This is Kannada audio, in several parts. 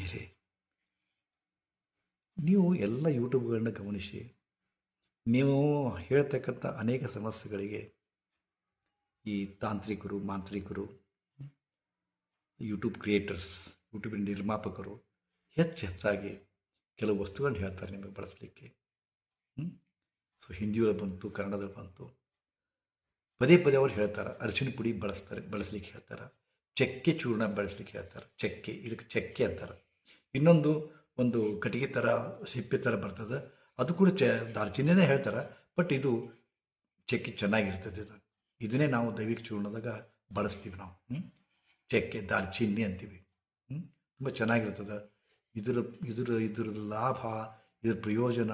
ಆತ್ಮೀಯರೇ ನೀವು ಎಲ್ಲ ಯೂಟ್ಯೂಬ್ಗಳನ್ನ ಗಮನಿಸಿ. ನೀವು ಹೇಳ್ತಕ್ಕಂಥ ಅನೇಕ ಸಮಸ್ಯೆಗಳಿಗೆ ಈ ತಾಂತ್ರಿಕರು, ಮಾಂತ್ರಿಕರು, ಯೂಟ್ಯೂಬ್ ಕ್ರಿಯೇಟರ್ಸ್ ಯೂಟ್ಯೂಬಿನ ನಿರ್ಮಾಪಕರು ಹೆಚ್ಚು ಹೆಚ್ಚಾಗಿ ಕೆಲವು ವಸ್ತುಗಳನ್ನ ಹೇಳ್ತಾರೆ ನಿಮಗೆ ಬಳಸಲಿಕ್ಕೆ. ಸೊ ಹಿಂದಿಯಲ್ಲಿ ಬಂತು ಕನ್ನಡದಲ್ಲಿ ಬಂತು. ಪದೇ ಪದೇ ಅವ್ರು ಹೇಳ್ತಾರೆ ಅರಿಶಿನ ಪುಡಿ ಬಳಸ್ತಾರೆ, ಬಳಸ್ಲಿಕ್ಕೆ ಹೇಳ್ತಾರೆ. ಚಕ್ಕೆ ಚೂರ್ಣ ಬಳಸ್ಲಿಕ್ಕೆ ಹೇಳ್ತಾರೆ. ಚಕ್ಕೆ, ಇದಕ್ಕೆ ಚಕ್ಕೆ ಅಂತಾರೆ. ಇನ್ನೊಂದು ಒಂದು ಕಟ್ಟಿಗೆ ಥರ ಸಿಪ್ಪೆ ಥರ ಬರ್ತದೆ. ಅದು ಕೂಡ ಚ ದಾಲ್ಚಿನ್ನಿನೇ ಹೇಳ್ತಾರೆ, ಬಟ್ ಇದು ಚಕ್ಕೆ ಚೆನ್ನಾಗಿರ್ತದೆ ಇದು ಇದನ್ನೇ ನಾವು ದೈವಿಕ ಚೂರ್ಣದಾಗ ಬಳಸ್ತೀವಿ ನಾವು? ಚಕ್ಕೆ ದಾಲ್ಚಿನ್ನಿ ಅಂತೀವಿ. ಹ್ಞೂ ತುಂಬ ಚೆನ್ನಾಗಿರ್ತದೆ. ಇದರ ಇದರ ಇದ್ರದ್ದು ಲಾಭ, ಇದ್ರ ಪ್ರಯೋಜನ,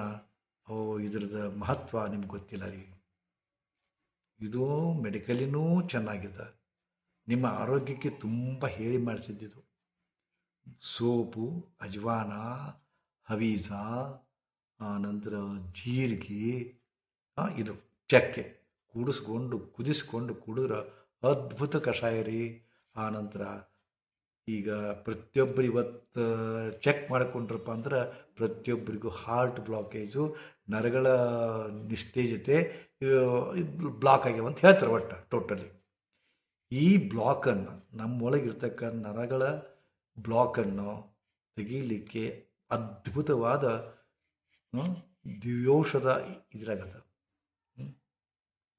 ಓ ಇದ್ರದ್ದು ಮಹತ್ವ ನಿಮ್ಗೆ ಗೊತ್ತಿಲ್ಲ ರೀ. ಇದು ಮೆಡಿಕಲಿನೂ ಚೆನ್ನಾಗಿದೆ. ನಿಮ್ಮ ಆರೋಗ್ಯಕ್ಕೆ ತುಂಬ ಹೇಳಿ ಮಾಡಿಸಿದ್ದಿದು ಸೋಪು, ಅಜ್ವಾನ, ಹವೀಸ ನಂತರ ಜೀರಿಗೆ ಇದು ಚಕ್ಕೆ ಕುಡಿಸ್ಕೊಂಡು, ಕುದಿಸ್ಕೊಂಡು ಕುಡಿದ್ರೆ ಅದ್ಭುತ ಕಷಾಯ ರೀ. ಆನಂತರ ಈಗ ಪ್ರತಿಯೊಬ್ಬರು ಇವತ್ತು ಚೆಕ್ ಮಾಡಿಕೊಂಡ್ರಪ್ಪ ಅಂದ್ರೆ ಪ್ರತಿಯೊಬ್ಬರಿಗೂ ಹಾರ್ಟ್ ಬ್ಲಾಕೇಜು ನರಗಳ ನಿಸ್ತೇಜತೆ ಬ್ಲಾಕ್ ಆಗ್ಯಾವ ಅಂತ ಹೇಳ್ತಾರೆ ಒಟ್ಟು ಟೋಟಲಿ ಈ ಬ್ಲಾಕನ್ನು ನಮ್ಮೊಳಗಿರ್ತಕ್ಕ ನರಗಳ ಬ್ಲಾಕನ್ನು ತೆಗೀಲಿಕ್ಕೆ ಅದ್ಭುತವಾದ ದಿವ್ಯೌಷಧ ಇದ್ರಾಗದ.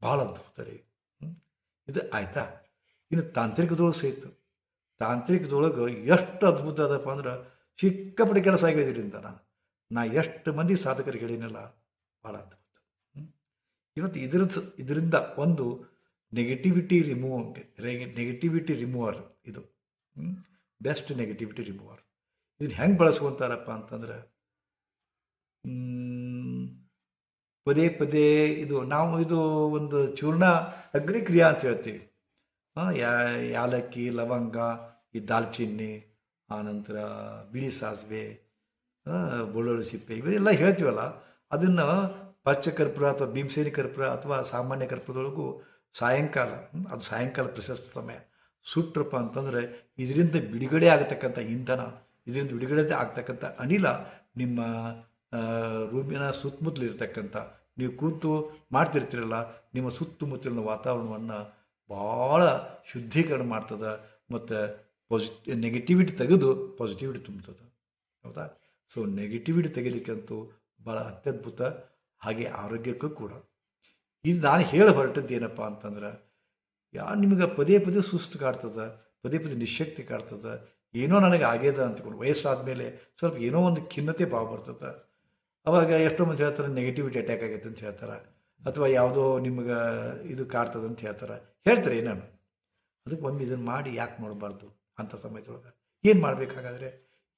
ಭಾಳ ಅದ್ಭುತ ರೀ. ಇದು ಆಯಿತಾ? ಇನ್ನು ತಾಂತ್ರಿಕದೊಳಗೆ ಸಹಿತ ತಾಂತ್ರಿಕದೊಳಗೆ ಎಷ್ಟು ಅದ್ಭುತ ಅದಪ್ಪ ಅಂದ್ರೆ ಸಿಕ್ಕಾಪಟ್ಟೆ ಕೆಲಸ ಆಗಿದೆ ಇದರಿಂದ ನಾನು. ನಾ ಎಷ್ಟು ಮಂದಿ ಸಾಧಕರಿಗೆ ಹೇಳಿನಲ್ಲ, ಭಾಳ ಅದ್ಭುತ. ಇವತ್ತು ಇದ್ರ ಇದರಿಂದ ಒಂದು ನೆಗೆಟಿವಿಟಿ ರಿಮೂವ್ ನೆಗೆಟಿವಿಟಿ ರಿಮೂವರ್ ಇದು. ಬೆಸ್ಟ್ ನೆಗೆಟಿವಿಟಿ ರಿಮೂವರ್ ಇದನ್ನ ಹೆಂಗೆ ಬಳಸ್ಕೊತಾರಪ್ಪ ಅಂತಂದ್ರೆ ಪದೇ ಪದೇ ಇದು ನಾವು ಇದು ಒಂದು ಚೂರ್ಣ ಅಗ್ನಿಕ್ರಿಯಾ ಅಂತ ಹೇಳ್ತೀವಿ. ಯಾ, ಯಾಲಕ್ಕಿ, ಲವಂಗ, ಈ ದಾಲ್ಚಿನ್ನಿ ಆನಂತರ ಬಿಳಿ ಸಾಸಿವೆ ಬೆಳ್ಳುಳ್ಳಿ ಸಿಪ್ಪೆ ಇವೆಲ್ಲ ಹೇಳ್ತೀವಲ್ಲ, ಅದನ್ನು ಪಚ್ಚ ಕರ್ಪೂರ ಅಥವಾ ಭೀಮಸೇನಿ ಕರ್ಪೂರ ಅಥವಾ ಸಾಮಾನ್ಯ ಕರ್ಪುರದೊಳಗೂ ಸಾಯಂಕಾಲ ಅದು ಸಾಯಂಕಾಲ ಪ್ರಶಸ್ತ ಸಮಯ. ಸುಟ್ರಪ್ಪ ಅಂತಂದರೆ ಇದರಿಂದ ಬಿಡುಗಡೆ ಆಗತಕ್ಕಂಥ ಇಂಧನ, ಇದರಿಂದ ಬಿಡುಗಡೆ ಆಗ್ತಕ್ಕಂಥ ಅನಿಲ ನಿಮ್ಮ ರೂಮಿನ ಸುತ್ತಮುತ್ತಲು ಇರ್ತಕ್ಕಂಥ ನೀವು ಕೂತು ಮಾಡ್ತಿರ್ತೀರಲ್ಲ, ನಿಮ್ಮ ಸುತ್ತಮುತ್ತಲಿನ ವಾತಾವರಣವನ್ನು ಭಾಳ ಶುದ್ಧೀಕರಣ ಮಾಡ್ತದೆ, ಮತ್ತು ಪಾಸಿಟಿ ನೆಗೆಟಿವಿಟಿ ತೆಗೆದು ಪಾಸಿಟಿವಿಟಿ ತುಂಬ್ತದೆ. ಹೌದಾ? ಸೊ ನೆಗೆಟಿವಿಟಿ ತೆಗಿಲಿಕ್ಕಂತೂ ಭಾಳ ಅತ್ಯದ್ಭುತ, ಹಾಗೆ ಆರೋಗ್ಯಕ್ಕೂ ಕೂಡ. ಇದು ನಾನು ಹೇಳಿ ಹೊರಟದ್ದು ಏನಪ್ಪ ಅಂತಂದ್ರೆ ಯಾ ನಿಮಗೆ ಪದೇ ಪದೇ ಸುಸ್ತು ಕಾಡ್ತದೆ, ಪದೇ ಪದೇ ನಿಶಕ್ತಿ ಕಾಡ್ತದೆ, ಏನೋ ನನಗೆ ಆಗ್ಯದ ಅಂದ್ಕೊಂಡು ವಯಸ್ಸಾದ ಮೇಲೆ ಸ್ವಲ್ಪ ಏನೋ ಒಂದು ಖಿನ್ನತೆ ಭಾವ ಬರ್ತದೆ. ಅವಾಗ ಎಷ್ಟೋ ಮಂದಿ ಹೇಳ್ತಾರೆ ನೆಗೆಟಿವಿಟಿ ಅಟ್ಯಾಕ್ ಆಗೈತೆ ಅಂತ ಹೇಳ್ತಾರೆ. ಅಥವಾ ಯಾವುದೋ ನಿಮ್ಗೆ ಇದು ಕಾಡ್ತದೆ ಅಂತ ಹೇಳ್ತಾರೆ. ಹೇಳ್ತಾರೆ ಏನಾನು ಅದಕ್ಕೆ ಒಮ್ಮೆ ಇದನ್ನು ಮಾಡಿ ಯಾಕೆ ನೋಡಬಾರ್ದು ಅಂಥ ಸಮಯದೊಳಗೆ. ಏನು ಮಾಡಬೇಕಾಗಾದ್ರೆ,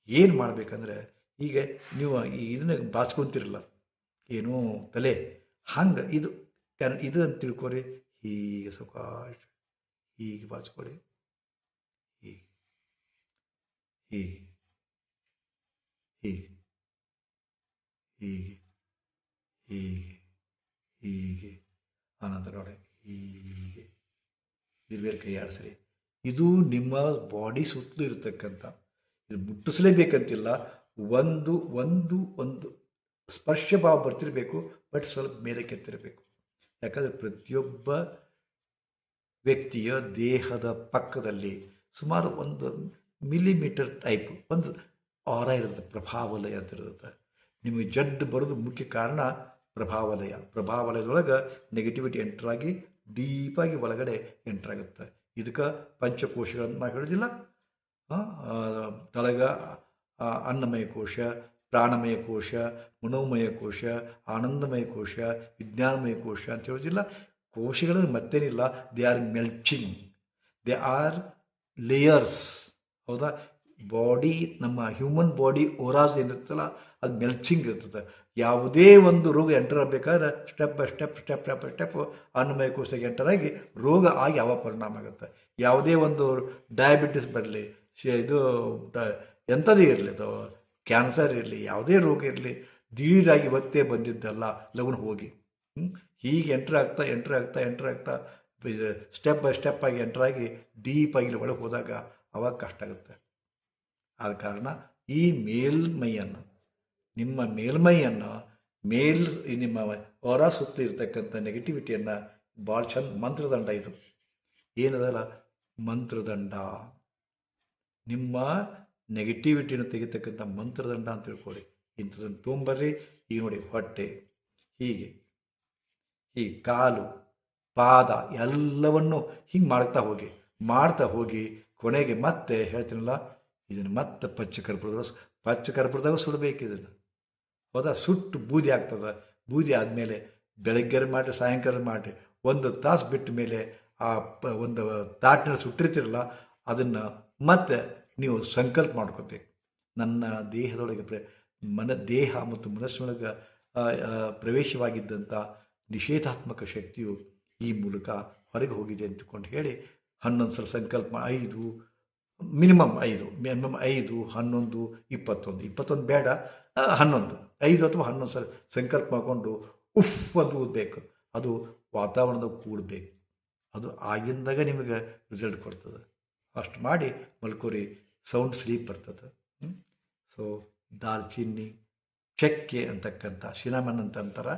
ಏನು ಮಾಡಬೇಕಂದ್ರೆ, ಈಗ ನೀವು ಈ ಇದನ್ನ ಬಾಚ್ಕೊತಿರಲ್ಲ, ಏನೋ ತಲೆ. ಹಂಗೆ ಇದು ಇದು ಅಂತ ತಿಳ್ಕೊರಿ ಹೀಗೆ ಸಾವಕಾಶ ಹೀಗೆ ಬಾಚಿಕೊಳ್ಳಿ ಹೀಗೆ ಹೀಗೆ ಹೀಗೆ ಹೀಗೆ ಹೀಗೆ ಹೀಗೆ ಆನಂತರ ನೋಡಿ, ಹೀಗೆ. ಇದು ಬೇರೆ ಕೈ ಆಡಿಸ್ರಿ ಇದು ನಿಮ್ಮ ಬಾಡಿ ಸುತ್ತಲೂ ಇರತಕ್ಕಂಥ, ಇದು ಮುಟ್ಟಿಸಲೇಬೇಕಂತಿಲ್ಲ, ಒಂದು ಒಂದು ಒಂದು ಸ್ಪರ್ಶ ಭಾವ ಬರ್ತಿರಬೇಕು ಬಟ್ ಸ್ವಲ್ಪ ಮೇಲೆ ಕೆತ್ತಿರಬೇಕು. ಯಾಕಂದರೆ ಪ್ರತಿಯೊಬ್ಬ ವ್ಯಕ್ತಿಯ ದೇಹದ ಪಕ್ಕದಲ್ಲಿ ಸುಮಾರು ಒಂದು ಮಿಲಿಮೀಟರ್ ಟೈಪ್ ಒಂದು ಆರ ಇರುತ್ತೆ, ಪ್ರಭಾವಲಯ ಅಂತ ಇರುತ್ತೆ. ನಿಮಗೆ ಜಡ್ಡು ಬರೋದು ಮುಖ್ಯ ಕಾರಣ ಪ್ರಭಾವಲಯ. ಪ್ರಭಾವಲಯದೊಳಗೆ ನೆಗೆಟಿವಿಟಿ ಎಂಟ್ರಾಗಿ ಡೀಪಾಗಿ ಒಳಗಡೆ ಎಂಟ್ರಾಗುತ್ತೆ ಇದಕ್ಕೆ ಪಂಚಕೋಶಗಳಂತ ನಾವು ಹೇಳೋದಿಲ್ಲ. ತಳಗ ಅನ್ನಮಯ ಕೋಶ ಪ್ರಾಣಮಯ ಕೋಶ, ಮನೋಮಯ ಕೋಶ, ಆನಂದಮಯ ಕೋಶ, ವಿಜ್ಞಾನಮಯ ಕೋಶ ಅಂತ ಹೇಳೋದಿಲ್ಲ. ಕೋಶಗಳಲ್ಲಿ ಮತ್ತೇನಿಲ್ಲ. They are melting they are layers ಹೌದಾ? ಬಾಡಿ ನಮ್ಮ ಹ್ಯೂಮನ್ ಬಾಡಿ ಓರಾಸ್ ಏನಿರ್ತಲ್ಲ ಅದು ಮೆಲ್ಚಿಂಗ್ ಇರ್ತದೆ. ಯಾವುದೇ ಒಂದು ರೋಗ ಎಂಟರ್ ಆಗಬೇಕಾದ್ರೆ step by step step step step ಅನ್ನಮಯ ಕೋಶಕ್ಕೆ ಎಂಟರ್ ಆಗಿ ರೋಗ ಆಗಿ ಯಾವ ಪರಿಣಾಮ ಆಗುತ್ತೆ? ಯಾವುದೇ ಒಂದು ಡಯಾಬಿಟಿಸ್ ಬರಲಿ ಇದು ಎಂಥದೇ ಇರಲಿ ಅದು. ಕ್ಯಾನ್ಸರ್ ಇರಲಿ, ಯಾವುದೇ ರೋಗ ಇರಲಿ, ದಿಢೀರಾಗಿ ಇವತ್ತೇ ಬಂದಿದ್ದಲ್ಲ, ಲಗುನ್ ಹೋಗಿ. ಹೀಗೆ ಎಂಟ್ರ್ ಆಗ್ತಾ ಎಂಟ್ರ್ ಆಗ್ತಾ ಎಂಟ್ರ್ ಆಗ್ತಾ ಸ್ಟೆಪ್ ಬೈ ಸ್ಟೆಪ್ ಆಗಿ ಎಂಟ್ರ್ ಆಗಿ ಡೀಪಾಗಿ ಒಳಗೆ ಹೋದಾಗ ಅವಾಗ ಕಷ್ಟ ಆಗುತ್ತೆ. ಆದ ಕಾರಣ ಈ ಮೇಲ್ಮೈಯನ್ನು, ನಿಮ್ಮ ಮೇಲ್ಮೈಯನ್ನು, ಮೇಲ್ ನಿಮ್ಮ ಹೊರ ಸುತ್ತ ಇರತಕ್ಕಂಥ ನೆಗೆಟಿವಿಟಿಯನ್ನು ಭಾಳ ಚಂದ ಮಂತ್ರದಂಡ ಇದು. ಏನದಲ್ಲ? ಮಂತ್ರದಂಡ. ನಿಮ್ಮ ನೆಗೆಟಿವಿಟಿನ ತೆಗಿತಕ್ಕಂಥ ಮಂತ್ರದಂಡ ಅಂತ ತಿಳ್ಕೊಳ್ಳಿ ಇಂಥದನ್ನು ತೊಗೊಂಬರ್ರಿ. ಈಗ ನೋಡಿ ಹೊಟ್ಟೆ, ಹೀಗೆ, ಈ ಕಾಲು, ಪಾದ ಎಲ್ಲವನ್ನು ಹಿಂಗೆ ಮಾಡ್ತಾ ಹೋಗಿ ಮಾಡ್ತಾ ಹೋಗಿ ಕೊನೆಗೆ ಮತ್ತೆ ಹೇಳ್ತೀನಲ್ಲ, ಇದನ್ನು ಮತ್ತೆ ಪಚ್ಚ ಕರ್ಪೂರದಾಗ ಪಚ್ಚ ಕರ್ಪೂರದಾಗ ಸುಡಬೇಕು ಇದನ್ನು. ಹೌದಾ ಸುಟ್ಟು ಬೂದಿ ಆಗ್ತದೆ. ಬೂದಿ ಆದಮೇಲೆ ಬೆಳಗ್ಗೆ ಮಾಡಿ ಸಾಯಂಕಾಲ ಮಾಡಿ ಒಂದು ತಾಸು ಬಿಟ್ಟ ಮೇಲೆ ಆ ಒಂದು ತಾಟಿನ ಸುಟ್ಟಿರ್ತಿರಲ್ಲ, ಅದನ್ನು ಮತ್ತೆ ನೀವು ಸಂಕಲ್ಪ ಮಾಡ್ಕೋಬೇಕು ನನ್ನ ದೇಹದೊಳಗೆ ಪ್ರ, ಮನ, ದೇಹ ಮತ್ತು ಮನಸ್ಸಿನೊಳಗೆ ಪ್ರವೇಶವಾಗಿದ್ದಂಥ ನಿಷೇಧಾತ್ಮಕ ಶಕ್ತಿಯು ಈ ಮೂಲಕ ಹೊರಗೆ ಹೋಗಿದೆ ಅಂತಕೊಂಡು ಹೇಳಿ, ಹನ್ನೊಂದು ಸಲ ಸಂಕಲ್ಪ ಐದು, ಮಿನಿಮಮ್ ಐದು ಮಿನಿಮಮ್ ಐದು, ಹನ್ನೊಂದು, ಇಪ್ಪತ್ತೊಂದು. ಇಪ್ಪತ್ತೊಂದು ಬೇಡ ಹನ್ನೊಂದು. ಐದು ಅಥವಾ ಹನ್ನೊಂದು ಸಲ ಸಂಕಲ್ಪ ಮಾಡಿಕೊಂಡು, ಉಫ್, ಅದು ಬೇಕು. ಅದು ವಾತಾವರಣದ ಕೂಡಬೇಕು. ಅದು ಆಗಿಂದಾಗ ನಿಮಗೆ ರಿಸಲ್ಟ್ ಕೊಡ್ತದೆ. ಅಷ್ಟು ಮಾಡಿ ಮಲ್ಕೋರಿ ಸೌಂಡ್ ಸ್ಲೀಪ್ ಬರ್ತದೆ. ಸೊ ದಾಲ್ಚಿನ್ನಿ, ಚಕ್ಕೆ ಅಂತಕ್ಕಂಥ ಸಿನಮನ್ ಅಂತ ಅಂತಾರೆ.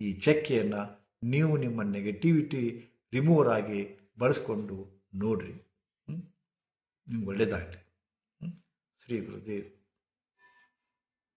ಈ ಚಕ್ಕೆಯನ್ನು ನೀವು ನಿಮ್ಮ ನೆಗೆಟಿವಿಟಿ ರಿಮೂವರ್ ಆಗಿ ಬಳಸ್ಕೊಂಡು ನೋಡ್ರಿ? ನಿಮ್ಗೆ ಒಳ್ಳೆಯದಾಗಲಿ ಶ್ರೀ ಗುರುದೇವ್.